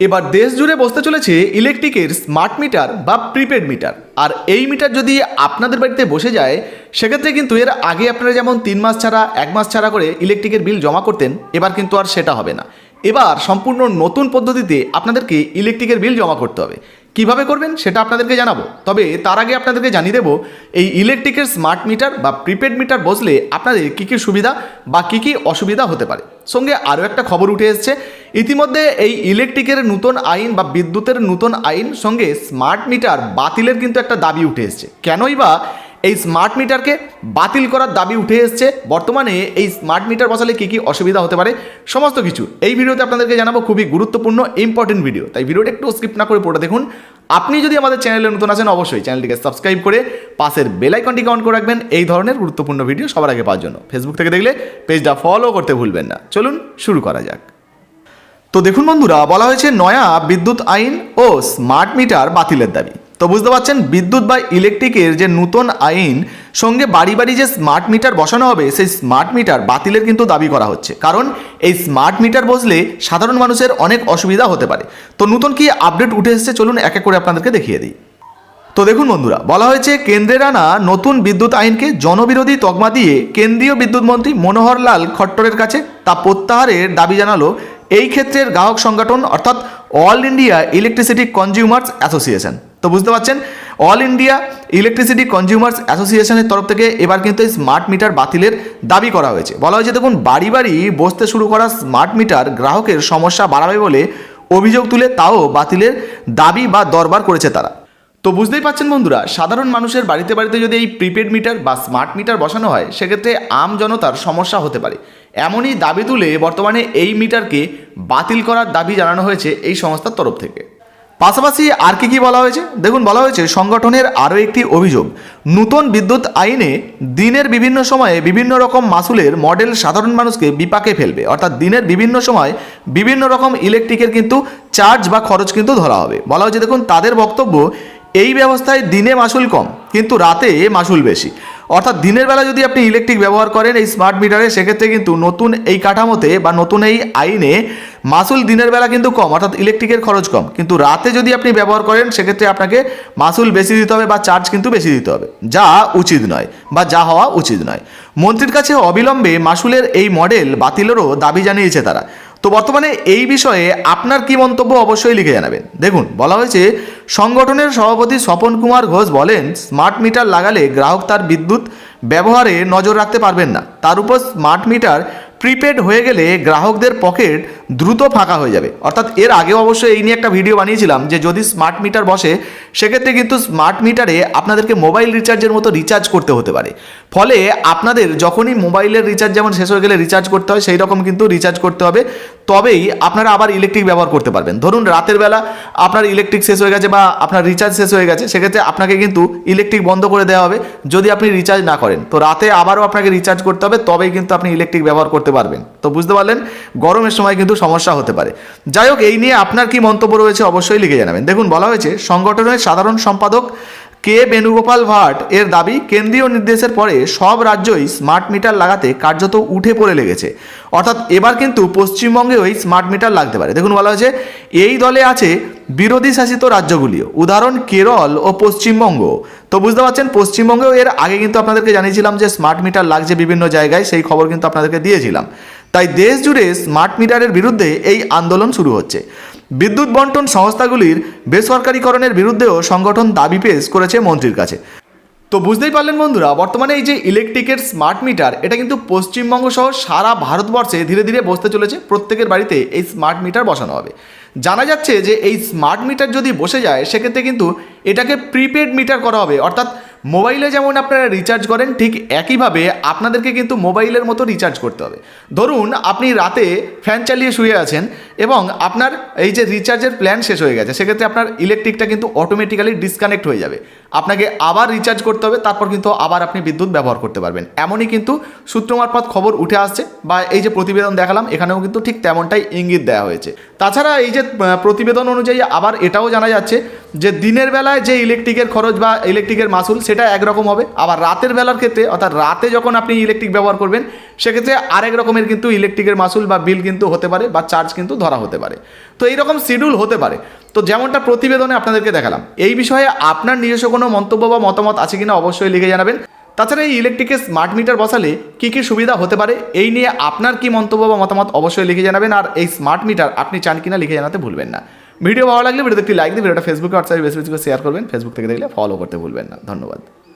এবার দেশ জুড়ে বসতে চলেছে ইলেকট্রিকের স্মার্ট মিটার বা প্রিপেড মিটার আর এই মিটার যদি আপনাদের বাড়িতে বসে যায়, সেক্ষেত্রে কিন্তু এর আগে আপনারা যেমন তিন মাস ছাড়া, এক মাস ছাড়া করে ইলেকট্রিকের বিল জমা করতেন, এবার কিন্তু আর সেটা হবে না। এবার সম্পূর্ণ নতুন পদ্ধতিতে আপনাদেরকে ইলেকট্রিকের বিল জমা করতে হবে। কীভাবে করবেন সেটা আপনাদেরকে জানাব। তবে তার আগে আপনাদেরকে জানিয়ে দেবো, এই ইলেকট্রিকের স্মার্ট মিটার বা প্রিপেড মিটার বসলে আপনাদের কী কী সুবিধা বা কী কী অসুবিধা হতে পারে। সঙ্গে আরও একটা খবর উঠে এসছে। ইতিমধ্যে এই ইলেকট্রিকের নতুন আইন বা বিদ্যুতের নতুন আইন সঙ্গে স্মার্ট মিটার বাতিলের কিন্তু একটা দাবি উঠে এসছে। কেনই বা এই স্মার্ট মিটারকে বাতিল করার দাবি উঠে এসছে। বর্তমানে এই স্মার্ট মিটার বসালে কী কী অসুবিধা হতে পারে, সমস্ত কিছু। এই ভিডিওতে আপনাদেরকে জানাব খুবই গুরুত্বপূর্ণ ইম্পর্টেন্ট ভিডিও তাই ভিডিওটা একটু স্কিপ না করে পড়ে দেখুন। আপনি যদি আমাদের চ্যানেলে নতুন আছেন, অবশ্যই চ্যানেলটিকে সাবস্ক্রাইব করে পাশের বেল আইকনটিকে অন করে রাখবেন। এই ধরনের গুরুত্বপূর্ণ ভিডিও সবার আগে পাওয়ার জন্য। ফেসবুক থেকে দেখলে পেজটা ফলো করতে ভুলবেন না। চলুন শুরু করা যাক। তো দেখুন বন্ধুরা, বলা হয়েছে নয়া বিদ্যুৎ আইন ও স্মার্ট মিটার বাতিলের দাবি। তো বুঝতে পারছেন, বিদ্যুৎ বা ইলেকট্রিকের যে নতুন আইন, সঙ্গে বাড়ি বাড়ি যে স্মার্ট মিটার বসানো হবে, সেই স্মার্ট মিটার বাতিলের কিন্তু দাবি করা হচ্ছে। কারণ এই স্মার্ট মিটার বসলে সাধারণ মানুষের অনেক অসুবিধা হতে পারে। তো নতুন কি আপডেট উঠে এসেছে? চলুন এক এক করে আপনাদেরকে দেখিয়ে দিই। তো দেখুন বন্ধুরা, বলা হয়েছে কেন্দ্রের আনা নতুন বিদ্যুৎ আইনকে জনবিরোধী তকমা দিয়ে কেন্দ্রীয় বিদ্যুৎ মন্ত্রী মনোহর লাল খট্টরের কাছে তা প্রত্যাহারের দাবি জানালো এই ক্ষেত্রের গ্রাহক সংগঠন, অর্থাৎ all India electricity consumers association. তো বুঝতে পারছেন? অল ইন্ডিয়া ইলেকট্রিসিটি কনজিউমার্স অ্যাসোসিয়েশনের তরফ থেকে এবার কিন্তু এই স্মার্ট মিটার বাতিলের দাবি করা হয়েছে। বলা হয়েছে, দেখুন, বাড়ি বাড়ি বসতে শুরু করা স্মার্ট মিটার গ্রাহকের সমস্যা বাড়াবে বলে অভিযোগ তুলে তাও বাতিলের দাবি বা দরবার করেছে তারা। তো বুঝতেই পাচ্ছেন বন্ধুরা, সাধারণ মানুষের বাড়িতে বাড়িতে যদি এই প্রিপেড মিটার বা স্মার্ট মিটার বসানো হয়, সেক্ষেত্রে আম জনতার সমস্যা হতে পারে। এমনই দাবি তুলে বর্তমানে এই মিটারকে বাতিল করার দাবি জানানো হয়েছে এই সংস্থার তরফ থেকে। পাশাপাশি আর কি কি বলা হয়েছে? দেখুন, বলা হয়েছে সংগঠনের আরও একটি অভিযোগ। নতুন বিদ্যুৎ আইনে দিনের বিভিন্ন সময়ে বিভিন্ন রকম মাসুলের মডেল সাধারণ মানুষকে বিপাকে ফেলবে। অর্থাৎ দিনের বিভিন্ন সময় বিভিন্ন রকম ইলেকট্রিকের কিন্তু চার্জ বা খরচ কিন্তু ধরা হবে। বলা হয়েছে, দেখুন, তাদের বক্তব্য, এই ব্যবস্থায় দিনে মাসুল কম, কিন্তু রাতে মাসুল বেশি। অর্থাৎ দিনের বেলা যদি আপনি ইলেকট্রিক ব্যবহার করেন এই স্মার্ট মিটারে সেক্ষেত্রে কিন্তু নতুন এই কাঠামোতে বা নতুন এই আইনে মাসুল দিনের বেলা কিন্তু কম, অর্থাৎ ইলেকট্রিকের খরচ কম। কিন্তু রাতে যদি আপনি ব্যবহার করেন, সেক্ষেত্রে আপনাকে মাসুল বেশি দিতে হবে বা চার্জ কিন্তু বেশি দিতে হবে। যা উচিত নয় বা যা হওয়া উচিত নয়। মন্ত্রীর কাছে অবিলম্বে মাসুলের এই মডেল বাতিলেরও দাবি জানিয়েছে তারা। তো বর্তমানে এই বিষয়ে আপনার কি মন্তব্য অবশ্যই লিখে জানাবেন। দেখুন, বলা হয়েছে সংগঠনের সভাপতি স্বপন কুমার ঘোষ বলেন, স্মার্ট মিটার লাগালে গ্রাহক তার বিদ্যুৎ ব্যবহারে নজর রাখতে পারবেন না। তার উপর স্মার্ট মিটার প্রিপেড হয়ে গেলে গ্রাহকদের পকেট দ্রুত ফাঁকা হয়ে যাবে। অর্থাৎ এর আগে অবশ্যই এই নিয়ে একটা ভিডিও বানিয়েছিলাম যে যদি স্মার্ট মিটার বসে, সেক্ষেত্রে কিন্তু স্মার্ট মিটারে আপনাদেরকে মোবাইল রিচার্জের মতো রিচার্জ করতে হতে পারে। ফলে আপনাদের যখনই মোবাইলের রিচার্জ যেমন শেষ হয়ে গেলে রিচার্জ করতে হয়, সেই রকম কিন্তু রিচার্জ করতে হবে। তবেই আপনারা আবার ইলেকট্রিক ব্যবহার করতে পারবেন। ধরুন রাতের বেলা আপনার ইলেকট্রিক শেষ হয়ে গেছে বা আপনার রিচার্জ শেষ হয়ে গেছে, সেক্ষেত্রে আপনাকে কিন্তু ইলেকট্রিক বন্ধ করে দেওয়া হবে যদি আপনি রিচার্জ না করেন। তো রাতে আবারও আপনাকে রিচার্জ করতে হবে, তবেই কিন্তু আপনি ইলেকট্রিক ব্যবহার করতে পারবেন। তো বুঝতে পারলেন? গরমের সময় কিন্তু সমস্যা হতে পারে। যাই হোক, এই নিয়ে আপনার কি মন্তব্য রয়েছে অবশ্যই লিখে জানাবেন। দেখুন, বলা হয়েছে, সংগঠনের সাধারণ সম্পাদক কে বেণুগোপাল ভাট এর দাবি কেন্দ্রীয় নির্দেশের পরে সব রাজ্যই স্মার্ট মিটার লাগাতে কার্যত উঠে পড়ে লেগেছে। অর্থাৎ এবার কিন্তু পশ্চিমবঙ্গেও এই স্মার্ট মিটার লাগতে পারে। দেখুন বলা হয়েছে, এই দলে আছে বিরোধী শাসিত রাজ্যগুলিও। উদাহরণ, কেরল ও পশ্চিমবঙ্গ। তো বুঝতে পারছেন, পশ্চিমবঙ্গেও এর আগে কিন্তু আপনাদেরকে জানিয়েছিলাম যে স্মার্ট মিটার লাগছে বিভিন্ন জায়গায়, সেই খবর কিন্তু আপনাদেরকে দিয়েছিলাম। তাই দেশ জুড়ে স্মার্ট মিটারের বিরুদ্ধে এই আন্দোলন শুরু হচ্ছে। বিদ্যুৎ বন্টন সংস্থাগুলির বেসরকারীকরণের বিরুদ্ধেও সংগঠন দাবি পেশ করেছে মন্ত্রীর কাছে। তো বুঝতেই পারলেন বন্ধুরা, বর্তমানে এই যে ইলেকট্রিকের স্মার্ট মিটার, এটা কিন্তু পশ্চিমবঙ্গ সহ সারা ভারতবর্ষে ধীরে ধীরে বসতে চলেছে, প্রত্যেকের বাড়িতে এই স্মার্ট মিটার বসানো হবে। জানা যাচ্ছে যে এই স্মার্ট মিটার যদি বসে যায়, সেক্ষেত্রে কিন্তু এটাকে প্রিপেড মিটার করা হবে, অর্থাৎ মোবাইলে যেমন আপনারা রিচার্জ করেন, ঠিক একইভাবে আপনাদেরকে কিন্তু মোবাইলের মতো রিচার্জ করতে হবে। ধরুন, আপনি রাতে ফ্যান চালিয়ে শুয়ে আছেন এবং আপনার এই যে রিচার্জের প্ল্যান শেষ হয়ে গেছে, সেক্ষেত্রে আপনার ইলেকট্রিকটা কিন্তু অটোমেটিক্যালি ডিসকানেক্ট হয়ে যাবে। আপনাকে আবার রিচার্জ করতে হবে, তারপর কিন্তু আবার আপনি বিদ্যুৎ ব্যবহার করতে পারবেন। এমনই কিন্তু সূত্র মারফত খবর উঠে আসছে বা এই যে প্রতিবেদন দেখালাম, এখানেও কিন্তু ঠিক তেমনটাই ইঙ্গিত দেওয়া হয়েছে। তাছাড়া এই যে প্রতিবেদন অনুযায়ী আবার এটাও জানা যাচ্ছে যে দিনের বেলায় যে ইলেকট্রিকের খরচ বা ইলেকট্রিকের মাসুল, সেটা একরকম হবে। আবার রাতের বেলার ক্ষেত্রে, অর্থাৎ রাতে যখন আপনি ইলেকট্রিক ব্যবহার করবেন, সেক্ষেত্রে আরেক রকমের কিন্তু ইলেকট্রিকের মাসুল বা বিল কিন্তু হতে পারে বা চার্জ কিন্তু ধরা হতে পারে। তো এইরকম শিডিউল হতে পারে। তো যেমনটা প্রতিবেদনে আপনাদেরকে দেখালাম, এই বিষয়ে আপনার নিজস্ব কোনো মন্তব্য বা মতামত আছে কিনা অবশ্যই লিখে জানাবেন। তাছাড়া এই ইলেকট্রিকের স্মার্ট মিটার বসালে কী কী সুবিধা হতে পারে, এই নিয়ে আপনার কি মন্তব্য বা মতামত অবশ্যই লিখে জানাবেন। আর এই স্মার্ট মিটার আপনি চান কিনা লিখে জানাতে ভুলবেন না। ভিডিও ভালো লাগলে ভিডিওতে একটি লাইক দিয়ে ভিডিওটা ফেসবুকে হোয়াটসঅ্যাপে বেশি বেশি করে শেয়ার করবেন। ফেসবুক থেকে দেখলে ফলো করতে ভুলবেন না। ধন্যবাদ।